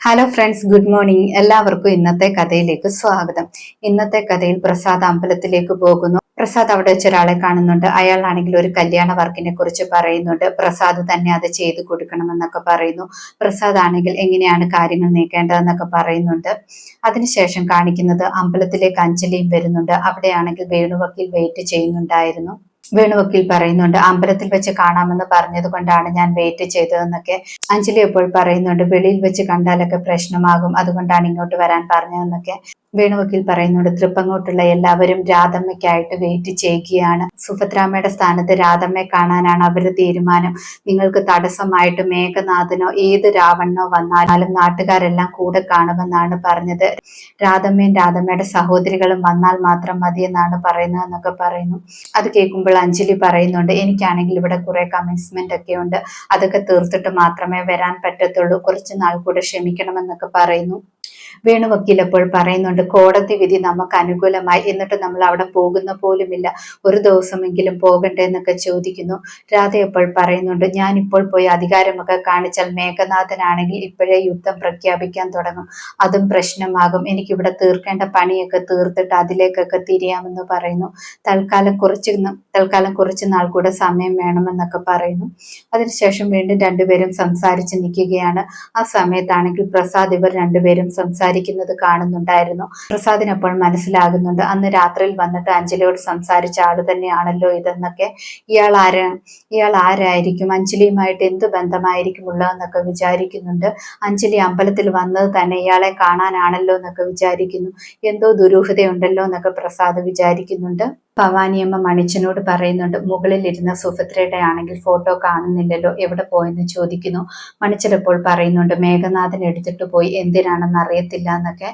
Hello friends good morning എല്ലാവർക്കും ഇന്നത്തെ കഥയിലേക്ക് സ്വാഗതം. ഇന്നത്തെ കഥയിൽ പ്രസാദ് അമ്പലത്തിലേക്ക് പോകുന്നു. പ്രസാദ് അവിടെ വെച്ച് ഒരാളെ കാണുന്നുണ്ട്. അയാളാണെങ്കിൽ ഒരു കല്യാണ വർക്കിനെ കുറിച്ച് പറയുന്നുണ്ട്. പ്രസാദ് തന്നെ അത് ചെയ്തു കൊടുക്കണമെന്നൊക്കെ പറയുന്നു. പ്രസാദ് ആണെങ്കിൽ എങ്ങനെയാണ് കാര്യങ്ങൾ നീക്കേണ്ടതെന്നൊക്കെ പറയുന്നുണ്ട്. അതിനുശേഷം കാണിക്കുന്നത് അമ്പലത്തിലേക്ക് അഞ്ജലിയും വരുന്നുണ്ട്. അവിടെയാണെങ്കിൽ വേണുവക്കിൽ വെയിറ്റ് ചെയ്യുന്നുണ്ടായിരുന്നു. വേണുവക്കീൽ പറയുന്നുണ്ട് അമ്പലത്തിൽ വെച്ച് കാണാമെന്ന് പറഞ്ഞത് കൊണ്ടാണ് ഞാൻ വെയിറ്റ് ചെയ്തതെന്നൊക്കെ അഞ്ജലി ഇപ്പോൾ പറയുന്നുണ്ട് വെളിയിൽ വെച്ച് കണ്ടാലൊക്കെ പ്രശ്നമാകും അതുകൊണ്ടാണ് ഇങ്ങോട്ട് വരാൻ പറഞ്ഞതെന്നൊക്കെ. വേണുവക്കീൽ പറയുന്നുണ്ട് തൃപ്പങ്ങോട്ടുള്ള എല്ലാവരും രാധമ്മയ്ക്കായിട്ട് വെയിറ്റ് ചെയ്യുകയാണ്. സുഭദ്രാമ്മയുടെ സ്ഥാനത്ത് രാധമ്മയെ കാണാനാണ് അവരുടെ തീരുമാനം. നിങ്ങൾക്ക് തടസ്സമായിട്ട് മേഘനാഥനോ ഏത് രാവണനോ വന്നാലും നാട്ടുകാരെല്ലാം കൂടെ കാണുമെന്നാണ് പറഞ്ഞത്. രാധമ്മയും രാധമ്മയുടെ സഹോദരികളും വന്നാൽ മാത്രം മതി എന്നാണ് പറയുന്നത് എന്നൊക്കെ പറയുന്നു. അത് കേൾക്കുമ്പോൾ അഞ്ജലി പറയുന്നുണ്ട് എനിക്കാണെങ്കിൽ ഇവിടെ കുറെ കമ്മിറ്റ്മെന്റ് ഒക്കെ ഉണ്ട്. അതൊക്കെ തീർത്തിട്ട് മാത്രമേ വരാൻ പറ്റത്തുള്ളൂ. കുറച്ച് നാൾ കൂടെ ക്ഷമിക്കണമെന്നൊക്കെ പറയുന്നു. വേണു വക്കീൽ അപ്പോൾ പറയുന്നുണ്ട് കോടതി വിധി നമുക്ക് അനുകൂലമായി. എന്നിട്ട് നമ്മൾ അവിടെ പോകുന്ന പോലുമില്ല. ഒരു ദിവസമെങ്കിലും പോകണ്ടേ എന്നൊക്കെ ചോദിക്കുന്നു. രാധ അപ്പോൾ പറയുന്നുണ്ട് ഞാൻ ഇപ്പോൾ പോയി അധികാരമൊക്കെ കാണിച്ചാൽ മേഘനാഥനാണെങ്കിൽ ഇപ്പോഴേ യുദ്ധം പ്രഖ്യാപിക്കാൻ തുടങ്ങും. അതും പ്രശ്നമാകും. എനിക്കിവിടെ തീർക്കേണ്ട പണിയൊക്കെ തീർത്തിട്ട് അതിലേക്കൊക്കെ തിരിയാമെന്ന് പറയുന്നു. തൽക്കാലം കുറച്ച് തൽക്കാലം കുറച്ച് നാൾ കൂടെ സമയം വേണമെന്നൊക്കെ പറയുന്നു. അതിനുശേഷം വീണ്ടും രണ്ടുപേരും സംസാരിച്ച് നിൽക്കുകയാണ്. ആ സമയത്താണെങ്കിൽ പ്രസാദ് ഇവർ രണ്ടുപേരും സംസാരിക്കുന്നത് കാണുന്നുണ്ടായിരുന്നു. പ്രസാദിനപ്പോൾ മനസ്സിലാകുന്നുണ്ട് അന്ന് രാത്രിയിൽ വന്നിട്ട് അഞ്ജലിയോട് സംസാരിച്ച ആൾ തന്നെയാണല്ലോ ഇതെന്നൊക്കെ. ഇയാൾ ആര് ഇയാൾ ആരായിരിക്കും? അഞ്ജലിയുമായിട്ട് എന്ത് ബന്ധമായിരിക്കും ഉള്ളതെന്നൊക്കെ വിചാരിക്കുന്നുണ്ട്. അഞ്ജലി അമ്പലത്തിൽ വന്നത് തന്നെ ഇയാളെ കാണാനാണല്ലോ എന്നൊക്കെ വിചാരിക്കുന്നു. എന്തോ ദുരൂഹതയുണ്ടല്ലോ എന്നൊക്കെ പ്രസാദ് വിചാരിക്കുന്നുണ്ട്. ഭവാനിയമ്മ മണിച്ചനോട് പറയുന്നുണ്ട് മുകളിൽ ഇരുന്ന സുഭദ്രയുടെ ആണെങ്കിൽ ഫോട്ടോ കാണുന്നില്ലല്ലോ എവിടെ പോയെന്ന് ചോദിക്കുന്നു. മണിച്ചനപ്പോൾ പറയുന്നുണ്ട് മേഘനാഥൻ എടുത്തിട്ട് പോയി എന്തിനാണെന്ന് അറിയത്തില്ല എന്നൊക്കെ.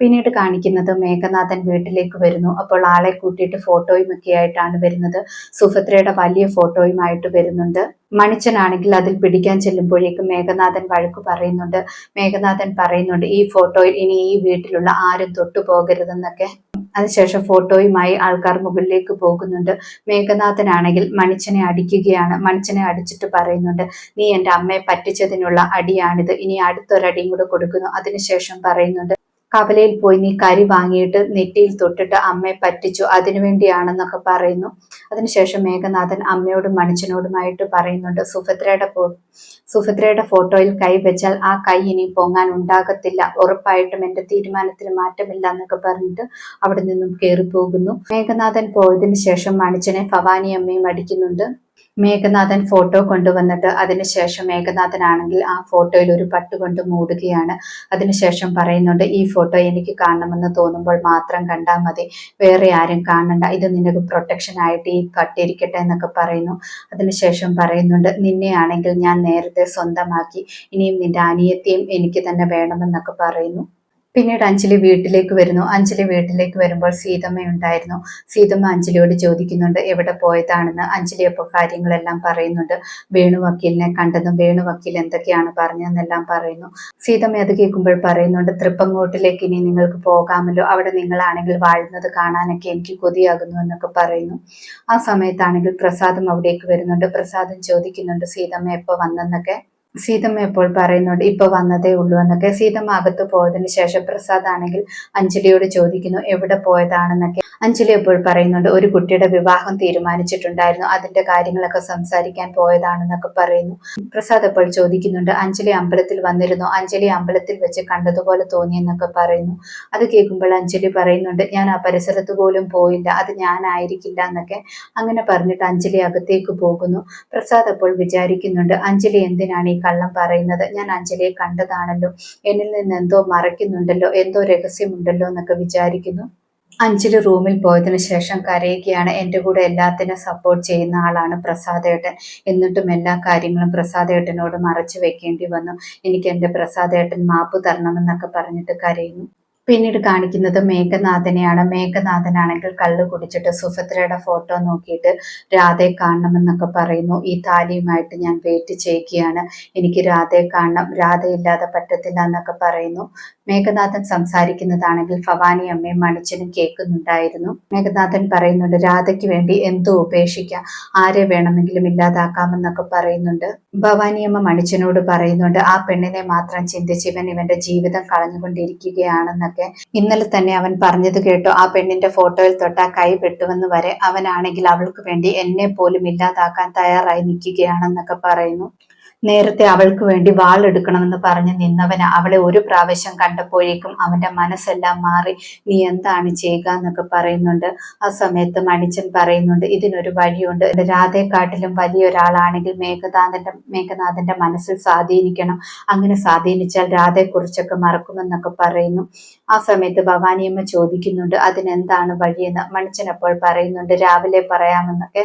പിന്നീട് കാണിക്കുന്നത് മേഘനാഥൻ വീട്ടിലേക്ക് വരുന്നു. അപ്പോൾ ആളെ കൂട്ടിയിട്ട് ഫോട്ടോയും ഒക്കെ ആയിട്ടാണ് വരുന്നത്. സുഭദ്രയുടെ വലിയ ഫോട്ടോയുമായിട്ട് വരുന്നുണ്ട്. മണിച്ചനാണെങ്കിൽ അതിൽ പിടിക്കാൻ ചെല്ലുമ്പോഴേക്കും മേഘനാഥൻ വഴക്ക് പറയുന്നുണ്ട്. മേഘനാഥൻ പറയുന്നുണ്ട് ഈ ഫോട്ടോയിൽ ഇനി ഈ വീട്ടിലുള്ള ആരും തൊട്ടു പോകരുതെന്നൊക്കെ അതിനുശേഷം ഫോട്ടോയുമായി ആൾക്കാർ മുകളിലേക്ക് പോകുന്നുണ്ട്. മേഘനാഥനാണെങ്കിൽ മണിച്ചനെ അടിക്കുകയാണ്. മണിച്ചനെ അടിച്ചിട്ട് പറയുന്നുണ്ട് നീ എന്റെ അമ്മയെ പറ്റിച്ചതിനുള്ള അടിയാണിത്. ഇനി അടുത്തൊരടിയും കൂടെ കൊടുക്കുന്നു. അതിനുശേഷം പറയുന്നുണ്ട് കവലയിൽ പോയി നീ കരി വാങ്ങിയിട്ട് നെറ്റിയിൽ തൊട്ടിട്ട് അമ്മയെ പറ്റിച്ചു. അതിനുവേണ്ടിയാണെന്നൊക്കെ പറയുന്നു. അതിനുശേഷം മേഘനാഥൻ അമ്മയോടും മണിച്ചനോടുമായിട്ട് പറയുന്നുണ്ട് സുഭദ്രയുടെ സുഭദ്രയുടെ ഫോട്ടോയിൽ കൈ വെച്ചാൽ ആ കൈ ഇനി പൊങ്ങാൻ ഉണ്ടാകത്തില്ല. ഉറപ്പായിട്ടും എന്റെ തീരുമാനത്തിൽ മാറ്റമില്ല എന്നൊക്കെ പറഞ്ഞിട്ട് അവിടെ നിന്നും കയറി പോകുന്നു മേഘനാഥൻ പോയതിനു ശേഷം മണിച്ചനെ ഭവാനി അമ്മയും അടിക്കുന്നുണ്ട്. മേഘനാഥൻ ഫോട്ടോ കൊണ്ടുവന്നിട്ട് അതിനുശേഷം മേഘനാഥനാണെങ്കിൽ ആ ഫോട്ടോയിൽ ഒരു പട്ട് കൊണ്ട് മൂടുകയാണ്. അതിനുശേഷം പറയുന്നുണ്ട് ഈ ഫോട്ടോ എനിക്ക് കാണണമെന്ന് തോന്നുമ്പോൾ മാത്രം കണ്ടാൽ മതി. വേറെ ആരും കാണണ്ട. ഇത് നിനക്ക് പ്രൊട്ടക്ഷൻ ആയിട്ട് ഈ കട്ടിരിക്കട്ടെ എന്നൊക്കെ പറയുന്നു. അതിനുശേഷം പറയുന്നുണ്ട് നിന്നെയാണെങ്കിൽ ഞാൻ നേരത്തെ സ്വന്തമാക്കി. ഇനിയും നിന്റെ അനിയത്തെയും എനിക്ക് തന്നെ വേണമെന്നൊക്കെ പറയുന്നു. പിന്നീട് അഞ്ജലി വീട്ടിലേക്ക് വരുന്നു. അഞ്ജലി വീട്ടിലേക്ക് വരുമ്പോൾ സീതമ്മ ഉണ്ടായിരുന്നു. സീതമ്മ അഞ്ജലിയോട് ചോദിക്കുന്നുണ്ട് എവിടെ പോയതാണെന്ന്? അഞ്ജലി അപ്പോൾ കാര്യങ്ങളെല്ലാം പറയുന്നുണ്ട്. വേണു വക്കീലിനെ കണ്ടെന്നും വേണു വക്കീൽ എന്തൊക്കെയാണ് പറഞ്ഞതെന്നെല്ലാം പറയുന്നു. സീതമ്മ അത് കേൾക്കുമ്പോൾ പറയുന്നുണ്ട് തൃപ്പങ്ങോട്ടിലേക്ക് ഇനി നിങ്ങൾക്ക് പോകാമല്ലോ. അവിടെ നിങ്ങളാണെങ്കിൽ വാഴുന്നത് കാണാനൊക്കെ എനിക്ക് കൊതിയാകുന്നു എന്നൊക്കെ പറയുന്നു. ആ സമയത്താണെങ്കിൽ പ്രസാദം അവിടേക്ക് വരുന്നുണ്ട്. പ്രസാദം ചോദിക്കുന്നുണ്ട് സീതമ്മ എപ്പോൾ വന്നെന്നൊക്കെ? സീതമ്മ എപ്പോൾ പറയുന്നുണ്ട്? ഇപ്പൊ വന്നതേ ഉള്ളൂ എന്നൊക്കെ. സീതമ്മ അകത്ത് പോയതിനു ശേഷം പ്രസാദ് ആണെങ്കിൽ അഞ്ജലിയോട് ചോദിക്കുന്നു എവിടെ പോയതാണെന്നൊക്കെ? അഞ്ജലി എപ്പോൾ പറയുന്നുണ്ട്? ഒരു കുട്ടിയുടെ വിവാഹം തീരുമാനിച്ചിട്ടുണ്ടായിരുന്നു. അതിന്റെ കാര്യങ്ങളൊക്കെ സംസാരിക്കാൻ പോയതാണെന്നൊക്കെ പറയുന്നു. പ്രസാദ് എപ്പോൾ ചോദിക്കുന്നുണ്ട്? അഞ്ജലി അമ്പലത്തിൽ വന്നിരുന്നു. അഞ്ജലി അമ്പലത്തിൽ വെച്ച് കണ്ടതുപോലെ തോന്നിയെന്നൊക്കെ പറയുന്നു. അത് കേൾക്കുമ്പോൾ അഞ്ജലി പറയുന്നുണ്ട് ഞാൻ ആ പരിസരത്ത് പോലും പോയില്ല. അത് ഞാനായിരിക്കില്ല എന്നൊക്കെ അങ്ങനെ പറഞ്ഞിട്ട് അഞ്ജലി അകത്തേക്ക് പോകുന്നു. പ്രസാദ് അപ്പോൾ വിചാരിക്കുന്നുണ്ട് അഞ്ജലി എന്തിനാണ് ഈ കള്ളം പറയുന്നത്. ഞാൻ അഞ്ജലിയെ കണ്ടതാണല്ലോ. എന്നിൽ നിന്ന് എന്തോ മറയ്ക്കുന്നുണ്ടല്ലോ എന്തോ രഹസ്യമുണ്ടല്ലോ എന്നൊക്കെ വിചാരിക്കുന്നു. അഞ്ജലി റൂമിൽ പോയതിനു ശേഷം കരയുകയാണ്. എന്റെ കൂടെ എല്ലാത്തിനും സപ്പോർട്ട് ചെയ്യുന്ന ആളാണ് പ്രസാദേട്ടൻ. എന്നിട്ടും എല്ലാ കാര്യങ്ങളും പ്രസാദേട്ടനോട് മറച്ചു വെക്കേണ്ടി വന്നു. എനിക്ക് എന്റെ പ്രസാദേട്ടൻ മാപ്പ് തരണമെന്നൊക്കെ പറഞ്ഞിട്ട് കരയുന്നു. പിന്നീട് കാണിക്കുന്നത് മേഘനാഥനെയാണ്. മേഘനാഥനാണെങ്കിൽ കള്ളു കുടിച്ചിട്ട് സുഭദ്രയുടെ ഫോട്ടോ നോക്കിയിട്ട് രാധയെ കാണണമെന്നൊക്കെ പറയുന്നു. ഈ താലിയുമായിട്ട് ഞാൻ വെയിറ്റ് ചെയ്യുകയാണ്. എനിക്ക് രാധയെ കാണണം. രാധയില്ലാതെ പറ്റത്തില്ല എന്നൊക്കെ പറയുന്നു. മേഘനാഥൻ സംസാരിക്കുന്നതാണെങ്കിൽ ഭവാനി അമ്മയും മണിച്ചനും കേൾക്കുന്നുണ്ടായിരുന്നു. മേഘനാഥൻ പറയുന്നുണ്ട് രാധയ്ക്ക് വേണ്ടി എന്തോ ഉപേക്ഷിക്കാം. ആരെ വേണമെങ്കിലും ഇല്ലാതാക്കാമെന്നൊക്കെ പറയുന്നുണ്ട്. ഭവാനി അമ്മ മണിച്ചനോട് പറയുന്നുണ്ട് ആ പെണ്ണിനെ മാത്രം ചിന്തിച്ച് ഇവൻ ഇവന്റെ ജീവിതം കളഞ്ഞുകൊണ്ടിരിക്കുകയാണെന്നൊക്കെ ഇന്നലെ തന്നെ അവൻ പറഞ്ഞത് കേട്ടോ. ആ പെണ്ണിന്റെ ഫോട്ടോയിൽ തൊട്ടാ കൈ വെട്ടുമെന്ന് വരെ അവനാണെങ്കിൽ അവൾക്ക് വേണ്ടി എന്നെ പോലും ഇല്ലാതാക്കാൻ തയ്യാറായി നിൽക്കുകയാണെന്നൊക്കെ പറയുന്നു. നേരത്തെ അവൾക്ക് വേണ്ടി വാൾ എടുക്കണമെന്ന് പറഞ്ഞ് നിന്നവന് അവളെ ഒരു പ്രാവശ്യം കണ്ടപ്പോഴേക്കും അവന്റെ മനസ്സെല്ലാം മാറി. നീ എന്താണ് ചെയ്യുക എന്നൊക്കെ പറയുന്നുണ്ട്. ആ സമയത്ത് മണിച്ചൻ പറയുന്നുണ്ട് ഇതിനൊരു വഴിയുണ്ട്. രാധയെക്കാട്ടിലും വലിയൊരാളാണെങ്കിൽ മേഘനാഥന്റെ മേഘനാഥന്റെ മനസ്സിൽ സ്വാധീനിക്കണം. അങ്ങനെ സ്വാധീനിച്ചാൽ രാധയെക്കുറിച്ചൊക്കെ മറക്കുമെന്നൊക്കെ പറയുന്നു. ആ സമയത്ത് ഭവാനിയമ്മ ചോദിക്കുന്നുണ്ട് അതിനെന്താണ് വഴിയെന്ന്? മണിച്ചൻ അപ്പോൾ പറയുന്നുണ്ട് രാവിലെ പറയാമെന്നൊക്കെ.